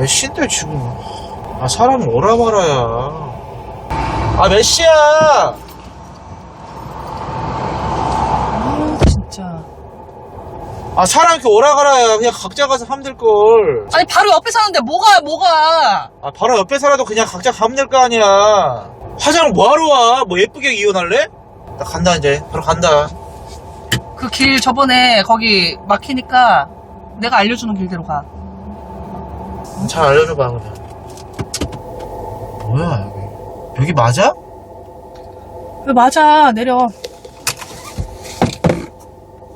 몇 시인데 지금. 아 사람이 오라 말아야. 아 몇 시야! 아, 진짜. 아 사람 이렇게 오라 가라야. 그냥 각자 가서 하면 될걸. 아니, 바로 옆에 사는데 뭐가, 뭐가. 아 바로 옆에 살아도 그냥 각자 가면 될 거 아니야. 화장을 뭐하러 와뭐 예쁘게 이혼할래? 나 간다 이제. 바로 간다. 그 길 저번에 거기 막히니까 내가 알려주는 길대로 가. 잘 알려줘봐 그냥 뭐야 여기 여기 맞아? 왜 맞아, 내려.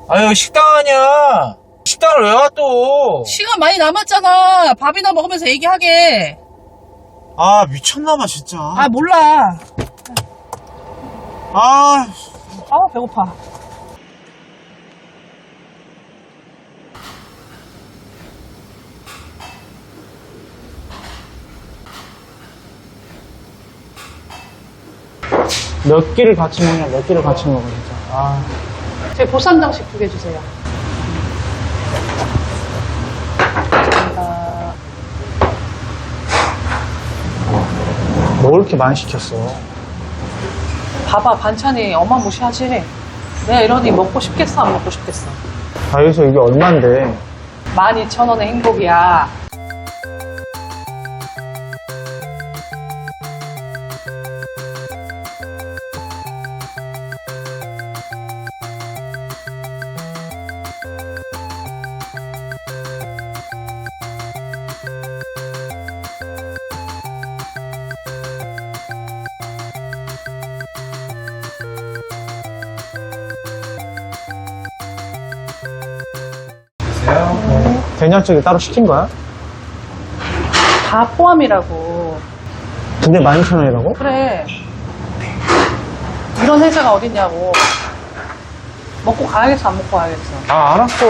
아 여기 식당 아니야 식당을 왜 와 또? 시간 많이 남았잖아. 밥이나 먹으면서 얘기하게. 아 미쳤나봐 진짜 아, 몰라. 아 아, 배고파. 몇 끼를 같이 먹냐, 몇 끼를 같이 먹어, 진짜. 아, 제 보쌈장식 두 개 주세요. 감사합니다. 뭘 이렇게 많이 시켰어? 봐봐, 반찬이 어마무시하지? 내가 이러니 먹고 싶겠어, 안 먹고 싶겠어? 다이소 이게 얼만데? 12,000원의 행복이야. 된장찌개 따로 시킨 거야? 다 포함이라고. 근데 12,000원이라고? 그래. 이런 회사가 어딨냐고. 먹고 가야겠어, 안 먹고 가야겠어. 아, 알았어.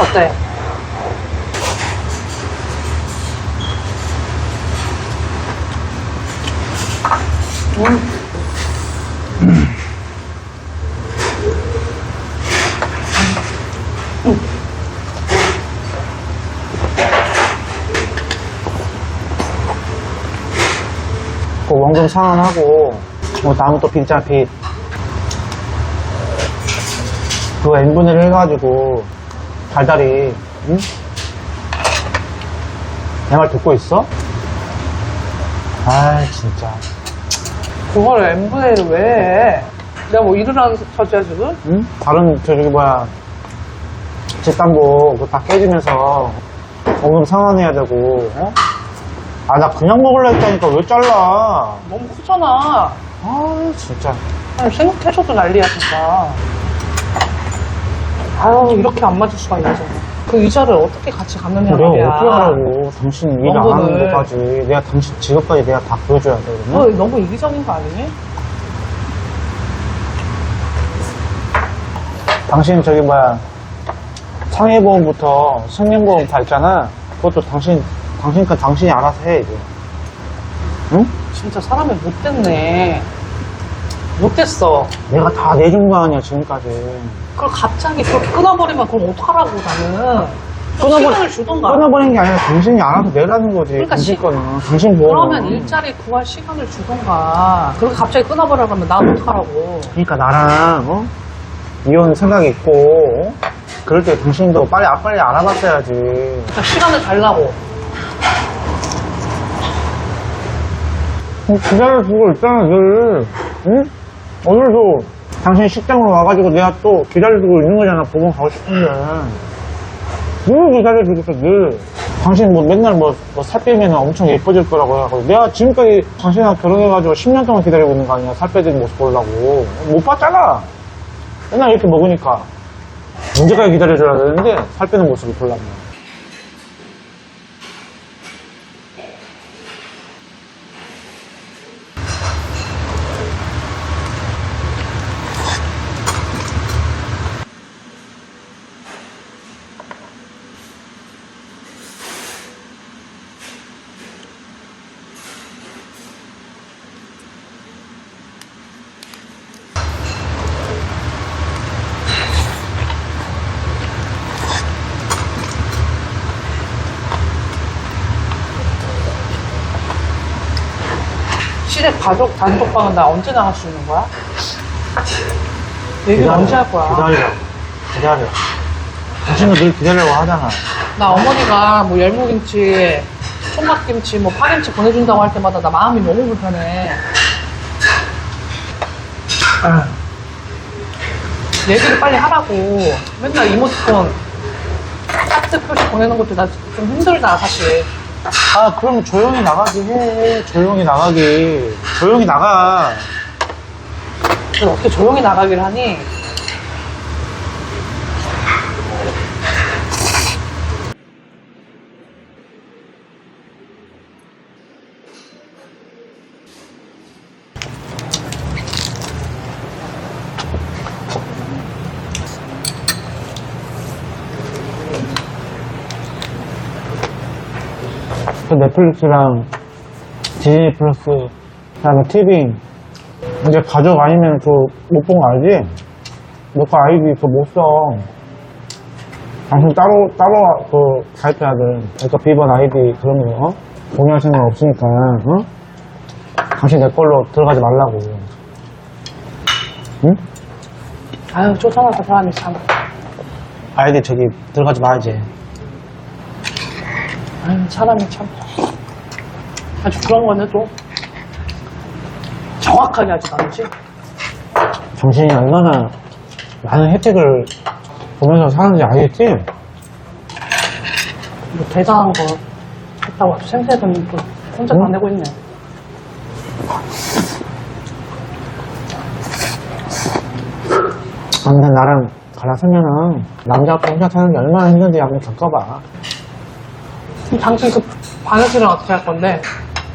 어때? 그 원금 상환하고, 뭐 다음에 또 빈자 빚. 그거 n분의 1 해가지고, 달달이, 응? 내 말 듣고 있어? 아 진짜. 그걸 N분의 1을 왜 해? 내가 뭐 일을 하는 처지야, 지금? 응? 다른 저기 뭐야 집담보 그거 다 깨지면서 원금 상환해야 되고 어? 아 나 그냥 먹을라 했다니까 왜 잘라 너무 크잖아. 아 진짜 아니, 생각해줘도 난리야, 진짜. 아유, 이렇게 안 맞을 수가 있나, 저거. 그 이자를 어떻게 같이 갚느냐, 내가 말이야. 어떻게 하라고 당신 일 안 하는. 것까지 내가 당신 직업까지 내가 다 보여줘야 돼 너 그러면? 너무 이기적인 거 아니니? 당신 저기 뭐야 상해보험부터 생명보험 다 있잖아 그것도 당신 당신 거 당신이 알아서 해 이제 응? 진짜 사람이 못됐네. 못됐어. 내가 다 내준 거 아니야 지금까지 그걸 갑자기 그렇게 끊어버리면 그럼 어떡하라고 나는. 끊어버리- 시간을 주던가. 끊어버리는 게 아니라 당신이 알아서 내라는 거지. 그러니까 당신 시- 거는. 당신 보험. 그러면 일자리 구할 시간을 주던가. 그렇게 갑자기 끊어버려 그러면 나 어떡하라고. 그러니까 나랑, 어? 이혼 생각이 있고, 어? 그럴 때 당신도 빨리, 아, 빨리 알아봤어야지. 그러니까 시간을 달라고. 어, 기다려 주고 있잖아, 늘. 응? 오늘도 당신 식당으로 와가지고 내가 또 기다려주고 있는 거잖아, 보험 가고 싶은데. 늘 기다려주고 있어, 늘. 당신 뭐 맨날 뭐, 뭐살 빼면 엄청 예뻐질 거라고 해가지고. 내가 지금까지 당신이랑 결혼해가지고 10년 동안 기다리고 있는 거 아니야, 살 빼진 모습 보려고. 못 봤잖아. 맨날 이렇게 먹으니까. 언제까지 기다려줘야 되는데, 살 빼는 모습을 보려면. 가족 단톡방은 나 언제 나갈 수 있는 거야? 얘기. 언제 할 거야? 기다려. 기다려. 당신도 늘 기다리라고 하잖아. 나 어머니가 뭐 열무김치, 총각김치, 뭐 파김치 보내준다고 할 때마다 나 마음이 너무 불편해. 얘기를 빨리 하라고. 맨날 이모티콘 하트 표시 보내는 것도 나 좀 힘들다, 사실. 아, 그럼 조용히 나가기 해. 조용히 나가기. 조용히 나가. 그래서 어떻게 조용히 나가기를 하니? 그 넷플릭스랑 디즈니 플러스, 그 다음에 티빙. 이제 가족 아니면 그 못 본 거 알지? 너거 아이디 그거 못 써. 당신 따로, 따로 그 가입해야 돼. 그러니까 비번 아이디 그런 거, 어? 공유할 생각 없으니까, 어? 당신 내 걸로 들어가지 말라고. 응? 아유, 쪼잔하다, 사람이 참. 아이디 저기 들어가지 마, 이제. 아유, 사람이 참. 아주 그런 거는 또 정확하게 하지 않지? 당신이 얼마나 많은 혜택을 보면서 사는지 알겠지? 뭐 대단한 거 했다고 아주 생색은 또 혼자 다 응? 내고 있네. 아무튼 나랑 갈아서면은 남자 가 혼자 사는 게 얼마나 힘든지 한번 겪어봐. 그럼 당신 그 바느질은 어떻게 할 건데?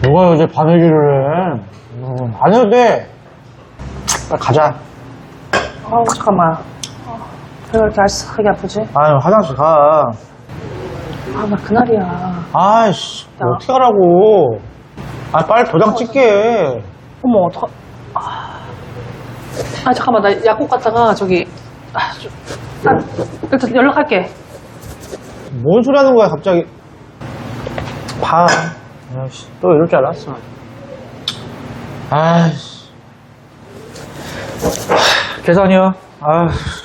누가 요새 바느질을 해? 음, 안 해도 돼. 빨리 가자. 아우, 잠깐만. 아, 배가 이렇게 알싸하게 아프지? 아유, 화장실 가. 아, 나 그날이야. 아이씨, 야. 어떻게 하라고. 아, 빨리 도장 찍게. 어머, 어떡 아, 아, 잠깐만. 나 약국 갔다가 저기, 아, 좀, 아, 일단 연락할게. 뭔 소리 하는 거야, 갑자기. 봐. 아이씨, 또 이럴 줄 알았어. 아이씨. 계산이요. 아이씨.